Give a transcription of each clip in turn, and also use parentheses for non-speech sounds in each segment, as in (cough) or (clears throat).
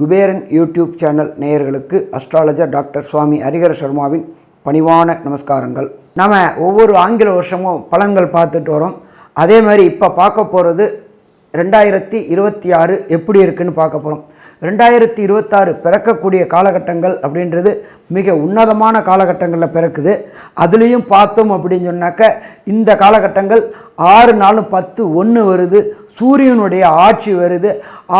Kuberan YouTube channel நேயர்களுக்கு astrologer doctor Swami ஹரிகர சர்மாவின் பணிவான நமஸ்காரங்கள். நம்ம ஒவ்வொரு ஆங்கில வருஷமும் பலன்கள் பார்த்துட்டு வரோம். அதே மாதிரி இப்போ பார்க்க போகிறது ரெண்டாயிரத்தி இருபத்தி ஆறு எப்படி இருக்குன்னு பார்க்க போகிறோம் ரெண்டாயிரத்தி இருபத்தாறு பிறக்கக்கூடிய காலகட்டங்கள் அப்படின்றது மிக உன்னதமான காலகட்டங்களில் பிறக்குது. அதுலேயும் பார்த்தோம் அப்படின்னு சொன்னாக்க இந்த காலகட்டங்கள் ஆறு நாளும் பத்து ஒன்று வருது சூரியனுடைய ஆட்சி வருது.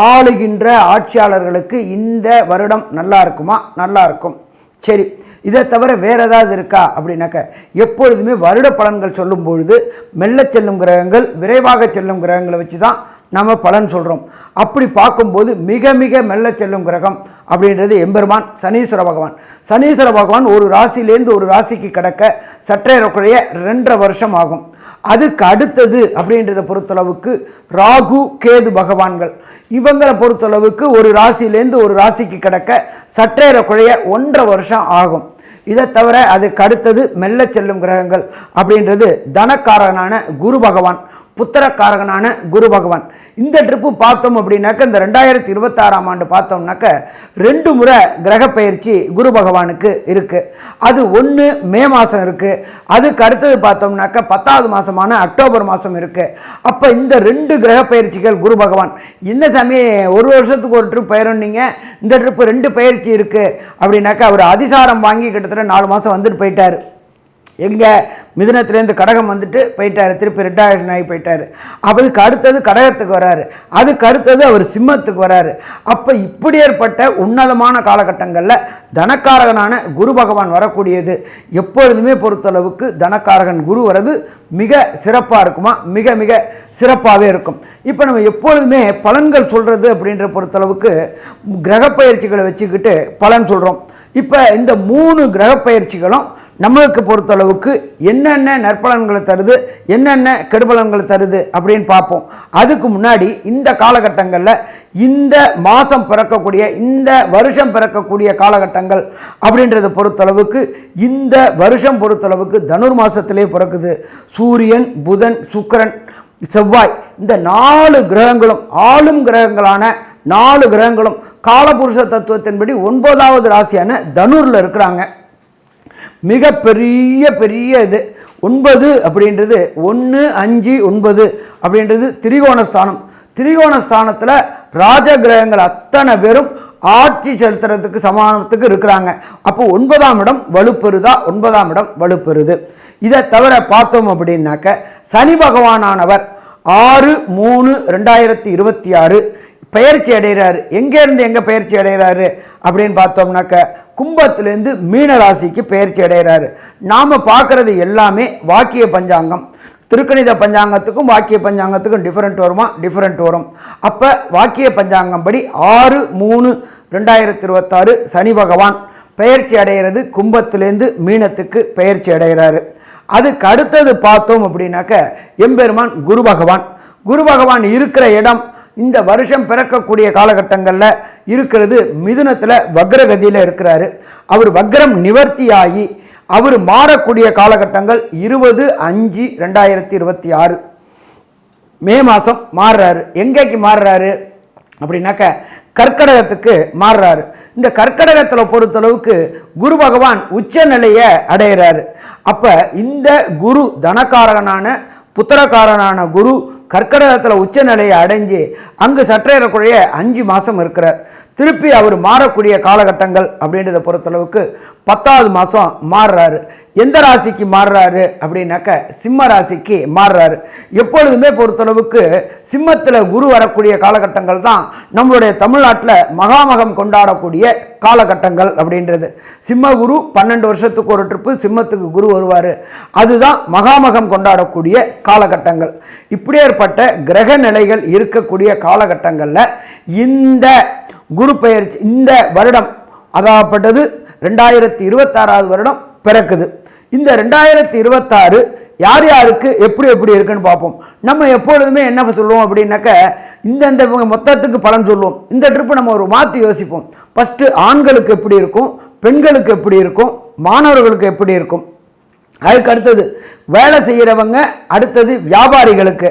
ஆளுகின்ற ஆட்சியாளர்களுக்கு இந்த வருடம் நல்லா இருக்குமா? நல்லா இருக்கும். சரி இதை தவிர வேறு ஏதாவது இருக்கா அப்படின்னாக்க எப்பொழுதுமே வருட பலன்கள் சொல்லும் பொழுது மெல்ல செல்லும் கிரகங்கள் விரைவாக செல்லும் கிரகங்களை வச்சு தான் நம்ம பலன் சொல்கிறோம் அப்படி பார்க்கும்போது மிக மிக மெல்ல செல்லும் கிரகம் அப்படின்றது எம்பெருமான் சனீஸ்வர பகவான். சனீஸ்வர பகவான் ஒரு ராசியிலேருந்து ஒரு ராசிக்கு கடக்க சற்றேறக்குறைய ரெண்டரை வருஷம் ஆகும். அதுக்கு அடுத்தது அப்படின்றத பொறுத்தளவுக்கு ராகு கேது பகவான்கள். இவங்களை பொறுத்தளவுக்கு ஒரு ராசியிலேருந்து ஒரு ராசிக்கு கிடக்க சற்றேறக்குறைய ஒன்றரை வருஷம் ஆகும். இதை தவிர அதுக்கு அடுத்தது மெல்ல செல்லும் கிரகங்கள் அப்படின்றது தனக்காரனான குரு பகவான். புத்திரக்காரகனான குரு பகவான். இந்த ட்ரிப்பு பார்த்தோம் அப்படின்னாக்க இந்த ரெண்டாயிரத்தி இருபத்தாறாம் ஆண்டு பார்த்தோம்னாக்க ரெண்டு முறை கிரக பயிற்சி குரு பகவானுக்கு இருக்குது அது ஒன்று மே மாதம் இருக்குது அதுக்கு அடுத்தது பார்த்தோம்னாக்க பத்தாவது மாதமான அக்டோபர் மாதம் இருக்குது அப்போ இந்த ரெண்டு கிரக பயிற்சிகள் குரு பகவான். என்ன சாமி ஒரு வருஷத்துக்கு ஒரு ட்ரிப் பயிரன்னீங்க இந்த ட்ரிப்பு ரெண்டு பயிற்சி இருக்குது அப்படின்னாக்க அவர் அதிசாரம் வாங்கி கிட்டத்தட்ட நாலு மாதம் வந்துட்டு போயிட்டார். எங்கே மிதுனத்துலேருந்து கடகம் வந்துட்டு போயிட்டார். திருப்பி ரிட்டாயர்ஷன் ஆகி போயிட்டார். அதுக்கு அடுத்தது கடகத்துக்கு வராரு. அதுக்கு அடுத்தது அவர் சிம்மத்துக்கு வராரு. அப்போ இப்படி ஏற்பட்ட உன்னதமான காலகட்டங்களில் தனக்காரகனான குரு பகவான் வரக்கூடியது. எப்பொழுதுமே பொறுத்தளவுக்கு தனக்காரகன் குரு வர்றது மிக சிறப்பாக இருக்குமா? மிக மிக சிறப்பாகவே இருக்கும். இப்போ நம்ம எப்பொழுதுமே பலன்கள் சொல்கிறது அப்படின்ற பொறுத்தளவுக்கு கிரகப்பயிற்சிகளை வச்சுக்கிட்டு பலன் சொல்கிறோம் இப்போ இந்த மூணு கிரகப்பயிற்சிகளும் நம்மளுக்கு பொறுத்தளவுக்கு என்னென்ன நற்பலன்களை தருது என்னென்ன கெடுபலன்களை தருது அப்படின்னு பார்ப்போம். அதுக்கு முன்னாடி இந்த காலகட்டங்களில் இந்த மாதம் பிறக்கக்கூடிய இந்த வருஷம் பிறக்கக்கூடிய காலகட்டங்கள் அப்படின்றத பொறுத்தளவுக்கு இந்த வருஷம் பொறுத்தளவுக்கு தனுர் மாதத்திலே பிறக்குது. சூரியன் புதன் சுக்கிரன் செவ்வாய் இந்த நாலு கிரகங்களும் ஆளும் கிரகங்களான நாலு கிரகங்களும் காலபுருஷ தத்துவத்தின்படி ஒன்பதாவது ராசியான தனுரில் இருக்கிறாங்க. மிக பெரிய பெரிய இது. ஒன்பது அப்படின்றது ஒன்று அஞ்சு ஒன்பது அப்படின்றது திரிகோணஸ்தானம். திரிகோணஸ்தானத்தில் ராஜ கிரகங்கள் அத்தனை பேரும் ஆட்சி செலுத்துறதுக்கு சமானத்துக்கு இருக்கிறாங்க. அப்போ ஒன்பதாம் இடம் வலுப்பெறுதா? ஒன்பதாம் இடம் வலுப்பெறுது. இதை தவிர பார்த்தோம் அப்படின்னாக்க சனி பகவானானவர் ஆறு மூணு ரெண்டாயிரத்தி இருபத்தி ஆறு பயிற்சி அடைகிறாரு. எங்கேருந்து எங்கே பயிற்சி அடைகிறாரு அப்படின்னு பார்த்தோம்னாக்க கும்பத்துலேருந்து மீன ராசிக்கு பயிற்சி அடைகிறாரு. நாம் பார்க்குறது எல்லாமே வாக்கிய பஞ்சாங்கம். திருக்கணித பஞ்சாங்கத்துக்கும் வாக்கிய பஞ்சாங்கத்துக்கும் டிஃப்ரெண்ட் வருமா? டிஃப்ரெண்ட் வரும். அப்போ வாக்கிய பஞ்சாங்கம் படி ஆறு மூணு ரெண்டாயிரத்தி இருபத்தாறு சனி பகவான் பயிற்சி அடைகிறது கும்பத்துலேருந்து மீனத்துக்கு பயிற்சி அடைகிறாரு. அதுக்கு அடுத்தது பார்த்தோம் அப்படின்னாக்க எம்பெருமான் குரு பகவான். குரு பகவான் இருக்கிற இடம் இந்த வருஷம் பிறக்கக்கூடிய காலகட்டங்களில் இருக்கிறது மிதுனத்தில் வக்ரகதியில் இருக்கிறாரு. அவர் வக்ரம் நிவர்த்தியாகி அவர் மாறக்கூடிய காலகட்டங்கள் இருபது அஞ்சு ரெண்டாயிரத்தி இருபத்தி ஆறு. மே மாதம் மாறுறாரு. எங்கேக்கு மாறுறாரு? அப்படின்னாக்க கற்கடகத்துக்கு மாறுறாரு. இந்த கற்கடகத்தில் பொறுத்தளவுக்கு குரு பகவான் உச்ச நிலையை அடையிறாரு. அப்போ இந்த குரு தனக்காரகனான புத்திரக்காரனான குரு கர்க்கடகத்தில் உச்ச நிலையை அடைஞ்சு அங்கு சற்றேறக்குறைய அஞ்சு மாதம் இருக்கிறார். திருப்பி அவர் மாறக்கூடிய காலகட்டங்கள் அப்படின்றத பொறுத்தளவுக்கு பத்தாவது மாதம் மாறுறாரு. எந்த ராசிக்கு மாறுறாரு அப்படின்னாக்க சிம்ம ராசிக்கு மாறுறாரு. எப்பொழுதுமே பொறுத்தளவுக்கு சிம்மத்தில் குரு வரக்கூடிய காலகட்டங்கள் தான் நம்மளுடைய தமிழ்நாட்டில் மகாமகம் கொண்டாடக்கூடிய காலகட்டங்கள் அப்படின்றது. சிம்ம குரு பன்னெண்டு வருஷத்துக்கு ஒரு ட்ரிப்பு சிம்மத்துக்கு குரு வருவார். அதுதான் மகாமகம் கொண்டாடக்கூடிய காலகட்டங்கள். இப்படியேற்பட்ட கிரக நிலைகள் இருக்கக்கூடிய காலகட்டங்களில் இந்த குரு பெயர்ச்சி இந்த வருடம் அதாகப்பட்டது ரெண்டாயிரத்தி இருபத்தாறாவது வருடம் பிறக்குது. இந்த ரெண்டாயிரத்தி இருபத்தாறு யார் யாருக்கு எப்படி எப்படி இருக்குன்னு பார்ப்போம். நம்ம எப்பொழுதுமே என்ன சொல்லுவோம் அப்படின்னாக்க இந்தந்த மொத்தத்துக்கு பலன் சொல்லுவோம். இந்த ட்ரிப்பு நம்ம ஒரு மாற்றி யோசிப்போம். ஃபஸ்ட்டு ஆண்களுக்கு எப்படி இருக்கும் பெண்களுக்கு எப்படி இருக்கும் மாணவர்களுக்கு எப்படி இருக்கும். அதுக்கு அடுத்தது வேலை செய்கிறவங்க அடுத்தது வியாபாரிகளுக்கு.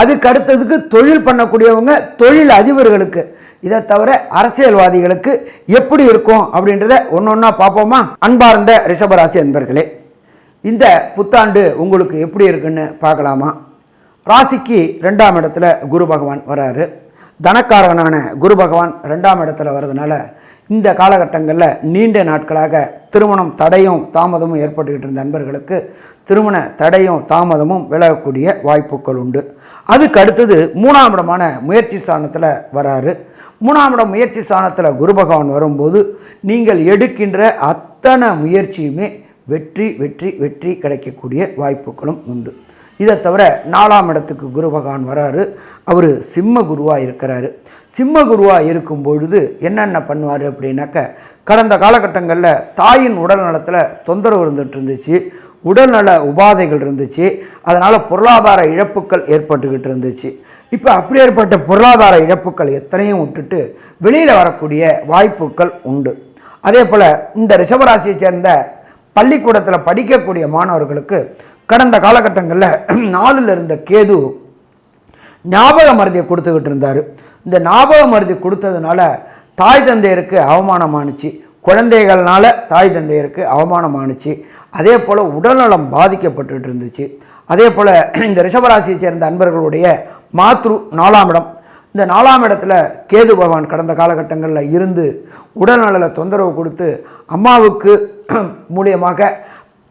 அதுக்கு அடுத்ததுக்கு தொழில் பண்ணக்கூடியவங்க தொழில் அதிபர்களுக்கு. இதை தவிர அரசியல்வாதிகளுக்கு எப்படி இருக்கும் அப்படின்றத ஒன்று ஒன்றா பார்ப்போமா? அன்பார்ந்த ரிஷபராசி அன்பர்களே இந்த புத்தாண்டு உங்களுக்கு எப்படி இருக்குன்னு பார்க்கலாமா? ராசிக்கு ரெண்டாம் இடத்துல குரு பகவான் வராரு. தனக்காரகனான குரு பகவான் ரெண்டாம் இடத்துல வர்றதுனால இந்த காலகட்டங்களில் நீண்ட நாட்களாக திருமணம் தடையும் தாமதமும் ஏற்பட்டுக்கிட்டு இருந்த நண்பர்களுக்கு திருமண தடையும் தாமதமும் விலகக்கூடிய வாய்ப்புகள் உண்டு. அதுக்கு அடுத்தது மூணாம் இடமான முயற்சி ஸ்தானத்தில் வராரு. மூணாம் இடம் முயற்சி ஸ்தானத்தில் குரு பகவான் வரும்போது நீங்கள் எடுக்கின்ற அத்தனை முயற்சியுமே வெற்றி வெற்றி வெற்றி கிடைக்கக்கூடிய வாய்ப்புகளும் உண்டு. இதை தவிர நாலாம் இடத்துக்கு குரு பகவான் வராரு. அவர் சிம்ம குருவாக இருக்கிறாரு. சிம்ம குருவாக இருக்கும் பொழுது என்னென்ன பண்ணுவார் அப்படின்னாக்க கடந்த காலகட்டங்களில் தாயின் உடல் நலத்தில் தொந்தரவு இருந்துகிட்டு இருந்துச்சு. உடல்நல உபாதைகள் இருந்துச்சு. அதனால் பொருளாதார இழப்புகள் ஏற்பட்டுக்கிட்டு இருந்துச்சு. இப்போ அப்படி ஏற்பட்ட பொருளாதார இழப்புகள் எத்தனையும் விட்டுட்டு வெளியில் வரக்கூடிய வாய்ப்புகள் உண்டு. அதே போல் இந்த ரிஷபராசியை சேர்ந்த பள்ளிக்கூடத்தில் படிக்கக்கூடிய மாணவர்களுக்கு கடந்த காலகட்டங்களில் நாளில் இருந்த கேது ஞாபக மருதியை கொடுத்துக்கிட்டு இருந்தார். இந்த ஞாபக மருதி கொடுத்ததுனால தாய் தந்தையருக்கு அவமானமானுச்சு குழந்தைகள்னால தாய் தந்தையருக்கு அவமானமானுச்சு அதே போல் உடல்நலம் பாதிக்கப்பட்டுட்டு இருந்துச்சு. அதே போல் இந்த ரிஷபராசியை சேர்ந்த அன்பர்களுடைய மாத்ரு நாலாம் இடம். இந்த நாலாம் இடத்துல கேது பகவான் கடந்த காலகட்டங்களில் இருந்து உடல்நலில் தொந்தரவு கொடுத்து அம்மாவுக்கு மூலியமாக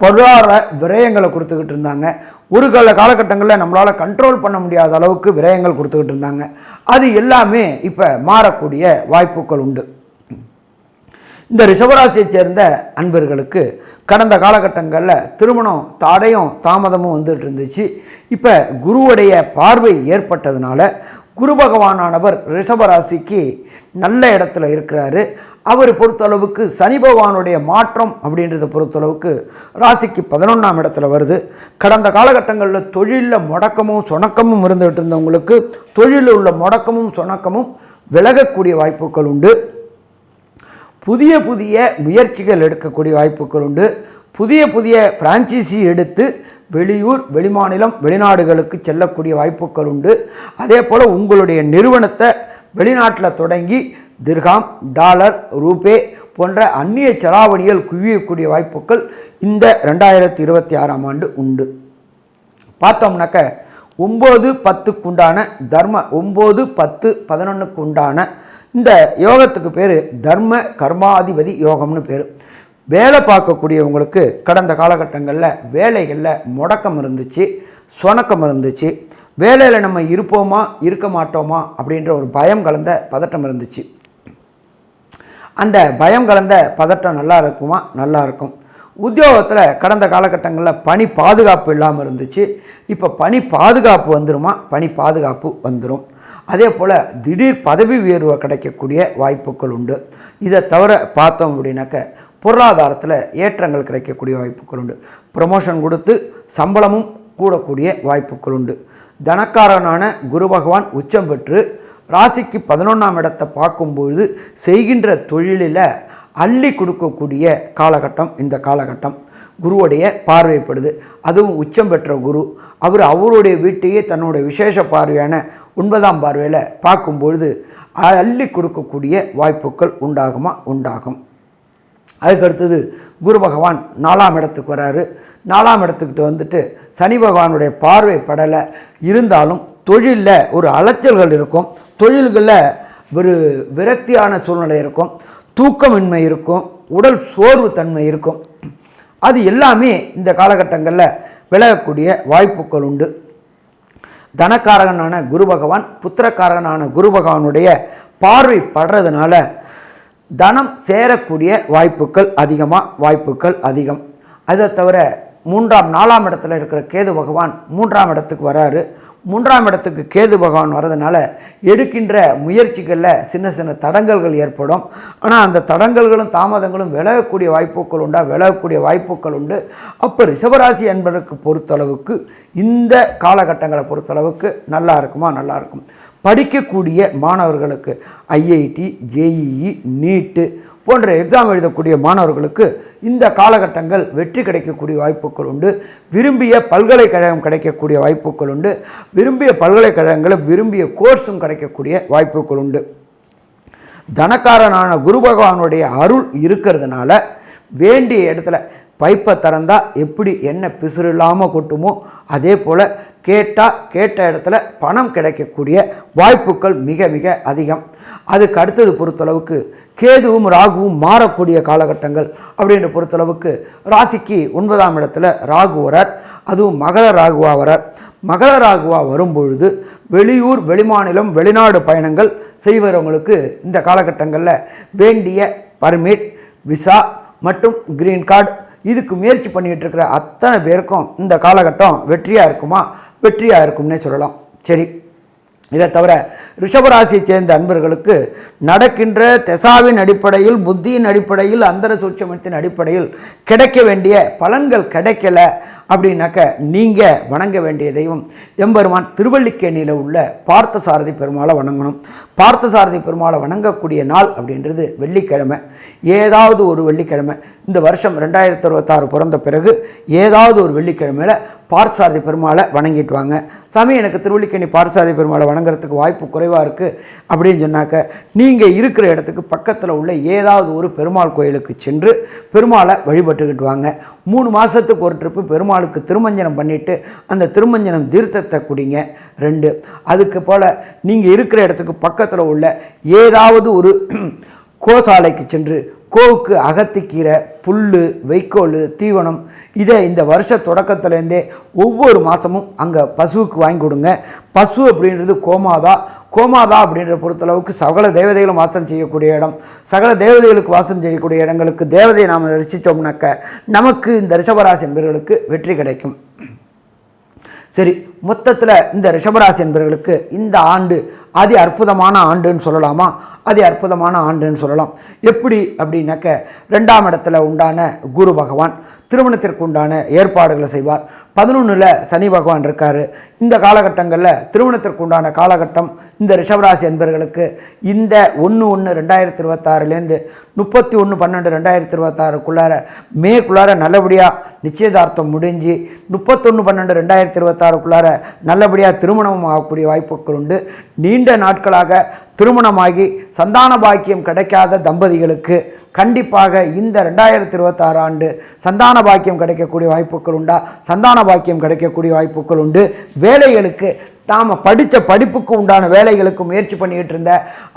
பொருளாதார விரயங்களை கொடுத்துக்கிட்டு இருந்தாங்க. ஒரு கால காலகட்டங்களில் நம்மளால் கண்ட்ரோல் பண்ண முடியாத அளவுக்கு விரயங்கள் கொடுத்துக்கிட்டு இருந்தாங்க. அது எல்லாமே இப்போ மாறக்கூடிய வாய்ப்புகள் உண்டு. இந்த ரிஷபராசியை சேர்ந்த அன்பர்களுக்கு கடந்த காலகட்டங்களில் திருமணம் தடையும் தாமதமும் வந்துட்டு இருந்துச்சு. இப்போ குருவுடைய பார்வை ஏற்பட்டதுனால குரு பகவானானவர் ரிஷபராசிக்கு நல்ல இடத்துல இருக்கிறாரு. அவர் பொறுத்தளவுக்கு சனி பகவானுடைய மாற்றம் அப்படின்றத பொறுத்தளவுக்கு ராசிக்கு பதினொன்றாம் இடத்துல வருது. கடந்த காலகட்டங்களில் தொழிலில் முடக்கமும் சொணக்கமும் இருந்துகிட்டு இருந்தவங்களுக்கு தொழிலில் உள்ள முடக்கமும் சொணக்கமும் விலகக்கூடிய வாய்ப்புகள் உண்டு. புதிய புதிய முயற்சிகள் எடுக்கக்கூடிய வாய்ப்புகள் உண்டு. புதிய புதிய பிரான்ச்சைசி எடுத்து வெளியூர் வெளிமாநிலம் வெளிநாடுகளுக்கு செல்லக்கூடிய வாய்ப்புகள் உண்டு. அதே போல் உங்களுடைய நிறுவனத்தை வெளிநாட்டில் தொடங்கி திர்காம் டாலர் ரூபே போன்ற அந்நிய செலாவணிகள் குவியக்கூடிய வாய்ப்புகள் இந்த ரெண்டாயிரத்தி இருபத்தி ஆறாம் ஆண்டு உண்டு. பார்த்தோம்னாக்க ஒம்பது பத்துக்குண்டான தர்ம ஒம்பது பத்து பதினொன்றுக்கு உண்டான இந்த யோகத்துக்கு பேர் தர்ம கர்மாதிபதி யோகம்னு பேர். வேலை பார்க்கக்கூடியவங்களுக்கு கடந்த காலகட்டங்களில் வேலைகளில் முடக்கம் இருந்துச்சு சொணக்கம் இருந்துச்சு. வேலையில் நம்ம இருப்போமா இருக்க மாட்டோமா அப்படின்ற ஒரு பயம் கலந்த பதட்டம் இருந்துச்சு. அந்த பயம் கலந்த பதட்டம் நல்லா இருக்குமா? நல்லா இருக்கும். உத்தியோகத்தில் கடந்த காலகட்டங்களில் பணி பாதுகாப்பு இல்லாமல் இருந்துச்சு. இப்போ பணி பாதுகாப்பு வந்துருமா? பணி பாதுகாப்பு வந்துடும் அதே போல் திடீர் பதவி உயர்வு கிடைக்கக்கூடிய வாய்ப்புகள் உண்டு. இதை தவிர பார்த்தோம் அப்படின்னாக்க பொருளாதாரத்தில் ஏற்றங்கள் கிடைக்கக்கூடிய வாய்ப்புகள் உண்டு. ப்ரமோஷன் கொடுத்து சம்பளமும் கூடக்கூடிய வாய்ப்புகள் உண்டு. தனக்காரனான குரு பகவான் உச்சம் பெற்று ராசிக்கு பதினொன்றாம் இடத்தை பார்க்கும்பொழுது செய்கின்ற தொழிலில் அள்ளி கொடுக்கக்கூடிய காலகட்டம் இந்த காலகட்டம். குருவுடைய பார்வைப்படுது. அதுவும் உச்சம் பெற்ற குரு. அவர் அவருடைய வீட்டையே தன்னுடைய விசேஷ பார்வையான ஒன்பதாம் பார்வையில் பார்க்கும்பொழுது அள்ளி கொடுக்கக்கூடிய வாய்ப்புகள் உண்டாகுமா? உண்டாகும். அதுக்கு அடுத்தது குரு பகவான் நாலாம் இடத்துக்கு வராரு. நாலாம் இடத்துக்கிட்ட வந்துட்டு சனி பகவானுடைய பார்வை படலை. இருந்தாலும் தொழிலில் ஒரு அலைச்சல்கள் இருக்கும். தொழில்களில் ஒரு விரக்தியான சூழ்நிலை இருக்கும். தூக்கமின்மை இருக்கும். உடல் சோர்வு தன்மை இருக்கும். அது எல்லாமே இந்த காலகட்டங்களில் விலகக்கூடிய வாய்ப்புகள் உண்டு. தனக்காரகனான குரு பகவான் புத்திரக்காரகனான குரு பகவானுடைய பார்வை படுறதுனால தனம் சேரக்கூடிய வாய்ப்புகள் அதிகமாக வாய்ப்புகள் அதிகம். அதை தவிர மூன்றாம் நாலாம் இடத்துல இருக்கிற கேது பகவான் மூன்றாம் இடத்துக்கு வராரு. மூன்றாம் இடத்துக்கு கேது பகவான் வர்றதுனால எடுக்கின்ற முயற்சிகளில் சின்ன சின்ன தடங்கல்கள் ஏற்படும். ஆனால் அந்த தடங்கல்களும் தாமதங்களும் விலகக்கூடிய வாய்ப்புகள் உண்டா? விலகக்கூடிய வாய்ப்புகள் உண்டு. அப்போ ரிஷபராசி என்பதற்கு பொறுத்தளவுக்கு இந்த காலகட்டங்களை பொறுத்தளவுக்கு நல்லா இருக்குமா? நல்லா இருக்கும். படிக்கக்கூடிய மாணவர்களுக்கு ஐஐடி ஜேஇஇ நீட்டு போன்ற எக்ஸாம் எழுதக்கூடிய மாணவர்களுக்கு இந்த காலகட்டங்கள் வெற்றி கிடைக்கக்கூடிய வாய்ப்புகள் உண்டு. விரும்பிய பல்கலைக்கழகம் கிடைக்கக்கூடிய வாய்ப்புகள் உண்டு. விரும்பிய பல்கலைக்கழகங்களில் விரும்பிய கோர்ஸும் கிடைக்கக்கூடிய வாய்ப்புகள் உண்டு. தனக்காரனான குரு பகவானுடைய அருள் இருக்கிறதுனால வேண்டிய இடத்துல பைப்பை திறந்தால் எப்படி என்ன பிசுறு இல்லாமல் கொட்டுமோ அதே போல் கேட்டால் கேட்ட இடத்துல பணம் கிடைக்கக்கூடிய வாய்ப்புகள் மிக மிக அதிகம். அதுக்கு அடுத்தது பொறுத்தளவுக்கு கேதுவும் ராகுவும் மாறக்கூடிய காலகட்டங்கள் அப்படின்ற பொறுத்தளவுக்கு ராசிக்கு ஒன்பதாம் இடத்துல ராகு வரார். அதுவும் மகர ராகுவா வரார். மகர ராகுவா வரும்பொழுது வெளியூர் வெளிமாநிலம் வெளிநாடு பயணங்கள் செய்வரவங்களுக்கு இந்த காலகட்டங்களில் வேண்டிய பர்மிட் விசா மற்றும் கிரீன் கார்டு. இதுக்கு முயற்சி பண்ணிகிட்டு இருக்கிற அத்தனை பேருக்கும் இந்த காலகட்டம் வெற்றியாக இருக்குமா? வெற்றியாக இருக்கும்னே சொல்லலாம். சரி. இதை தவிர ரிஷபராசியை சேர்ந்த அன்பர்களுக்கு நடக்கின்ற தெசாவின் அடிப்படையில் புத்தியின் அடிப்படையில் அந்தர சூட்சமத்தின் அடிப்படையில் கிடைக்க வேண்டிய பலன்கள் கிடைக்கல அப்படின்னாக்க நீங்கள் வணங்க வேண்டிய தெய்வம். எம்பெருமான் திருவள்ளிக்கேணியில் உள்ள பார்த்தசாரதி பெருமாளை வணங்கணும். பார்த்தசாரதி பெருமாளை வணங்கக்கூடிய நாள் அப்படின்றது வெள்ளிக்கிழமை. ஏதாவது ஒரு வெள்ளிக்கிழமை. இந்த வருஷம் ரெண்டாயிரத்தி அறுபத்தாறு பிறந்த பிறகு ஏதாவது ஒரு வெள்ளிக்கிழமையில் பார்த்தசாரதி பெருமாளை வணங்கிட்டு வாங்க. சாமி எனக்கு திருவள்ளிக்கேணி பார்த்தசாரதி பெருமாளை வழங்குறதுக்கு வாய்ப்பு குறைவாக இருக்குது அப்படின்னு சொன்னாக்க நீங்கள் இருக்கிற இடத்துக்கு பக்கத்தில் உள்ள ஏதாவது ஒரு பெருமாள் கோயிலுக்கு சென்று பெருமாளை வழிபட்டுக்கிட்டு வாங்க. மூணு மாதத்துக்கு ஒரு ட்ரிப்பு பெருமாளுக்கு திருமஞ்சனம் பண்ணிவிட்டு அந்த திருமஞ்சனம் தீர்த்தத்தை குடிங்க. ரெண்டு அதுக்கு போல் நீங்கள் இருக்கிற இடத்துக்கு பக்கத்தில் உள்ள ஏதாவது ஒரு (clears throat) கோசாலைக்கு சென்று கோவுக்கு அகத்திக்கீரை புல் வைக்கோல் தீவனம் இதை இந்த வருஷ தொடக்கத்துலேருந்தே ஒவ்வொரு மாதமும் அங்கே பசுவுக்கு வாங்கி கொடுங்க. பசு அப்படின்றது கோமாதா. கோமாதா அப்படின்ற பொறுத்தளவுக்கு சகல தேவதைகளும் வாசம் செய்யக்கூடிய இடம். சகல தேவதைகளுக்கு வாசம் செய்யக்கூடிய இடங்களுக்கு தேவதையை நாம் ரசித்தோம்னாக்க நமக்கு இந்த ரிஷபராசி என்பவர்களுக்கு வெற்றி கிடைக்கும். சரி மொத்தத்தில் இந்த ரிஷபராசி என்பவர்களுக்கு இந்த ஆண்டு அதி அற்புதமான ஆண்டுன்னு சொல்லலாமா? அதி அற்புதமான ஆண்டுன்னு சொல்லலாம். எப்படி அப்படின்னாக்க ரெண்டாம் இடத்துல உண்டான குரு பகவான் திருமணத்திற்கு உண்டான ஏற்பாடுகளை செய்வார். பதினொன்றில் சனி பகவான் இருக்கார். இந்த காலகட்டங்களில் திருமணத்திற்கு உண்டான காலகட்டம் இந்த ரிஷபராசி என்பவர்களுக்கு இந்த ஒன்று ஒன்று ரெண்டாயிரத்தி இருபத்தாறுலேருந்து முப்பத்தி ஒன்று பன்னெண்டு ரெண்டாயிரத்தி இருபத்தாறுக்குள்ளார மேக்குள்ளார நல்லபடியாக நிச்சயதார்த்தம் முடிஞ்சு முப்பத்தொன்று பன்னெண்டு ரெண்டாயிரத்தி இருபத்தாறுக்குள்ளார நல்லபடியாக திருமணம் ஆகக்கூடிய வாய்ப்புகள் உண்டு. நீண்ட நாட்களாக திருமணமாகி சந்தான பாக்கியம் கிடைக்காத தம்பதிகளுக்கு கண்டிப்பாக இந்த ரெண்டாயிரத்தி இருபத்தாறு ஆண்டு சந்தான பாக்கியம் கிடைக்கக்கூடிய வாய்ப்புகள் உண்டா? சந்தான பாக்கியம் கிடைக்கக்கூடிய வாய்ப்புகள் உண்டு. வேலைகளுக்கு நாம் படித்த படிப்புக்கு உண்டான வேலைகளுக்கு முயற்சி பண்ணிக்கிட்டு இருந்த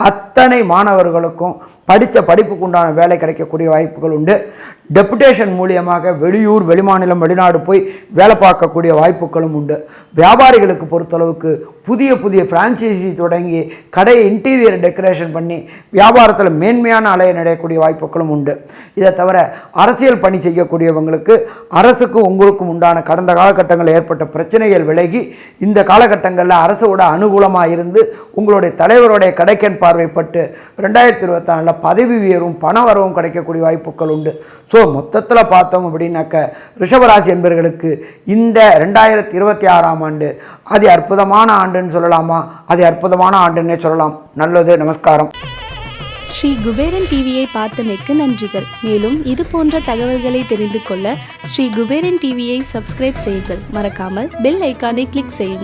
அத்தனை மாணவர்களுக்கும் படித்த படிப்புக்கு உண்டான வேலை கிடைக்கக்கூடிய வாய்ப்புகள் உண்டு. டெபுடேஷன் மூலியமாக வெளியூர் வெளிமாநிலம் வெளிநாடு போய் வேலை பார்க்கக்கூடிய வாய்ப்புகளும் உண்டு. வியாபாரிகளுக்கு பொறுத்தளவுக்கு புதிய புதிய ஃப்ரான்ச்சைசி தொடங்கி கடையை இன்டீரியர் டெக்கரேஷன் பண்ணி வியாபாரத்தில் மேன்மையான அலைய நடையக்கூடிய வாய்ப்புகளும் உண்டு. இதை தவிர அரசியல் பணி செய்யக்கூடியவங்களுக்கு அரசுக்கும் உங்களுக்கும் உண்டான கடந்த காலகட்டங்களில் ஏற்பட்ட பிரச்சனைகள் விலகி இந்த காலகட்டங்கள் நேரங்களில் அரசோட அனுகூலமாக இருந்து உங்களுடைய தலைவருடைய கடைக்கன் பார்வைப்பட்டு ரெண்டாயிரத்தி இருபத்தாறில் பதவி உயர்வும் பண வரவும் கிடைக்கக்கூடிய வாய்ப்புகள் உண்டு. ஸோ மொத்தத்தில் பார்த்தோம் அப்படின்னாக்க ரிஷபராசி என்பவர்களுக்கு இந்த ரெண்டாயிரத்தி இருபத்தி ஆறாம் ஆண்டு அது அற்புதமான ஆண்டுன்னு சொல்லலாமா? அது அற்புதமான ஆண்டுன்னே சொல்லலாம். நல்லது நமஸ்காரம். ஸ்ரீ குபேரன் டிவியை பார்த்தமைக்கு நன்றிகள். மேலும் இது போன்ற தகவல்களை தெரிந்து கொள்ள ஸ்ரீ குபேரன் டிவியை சப்ஸ்கிரைப் செய்யுங்கள். மறக்காமல் பெல் ஐக்கானை கிளிக் செய்யுங்கள்.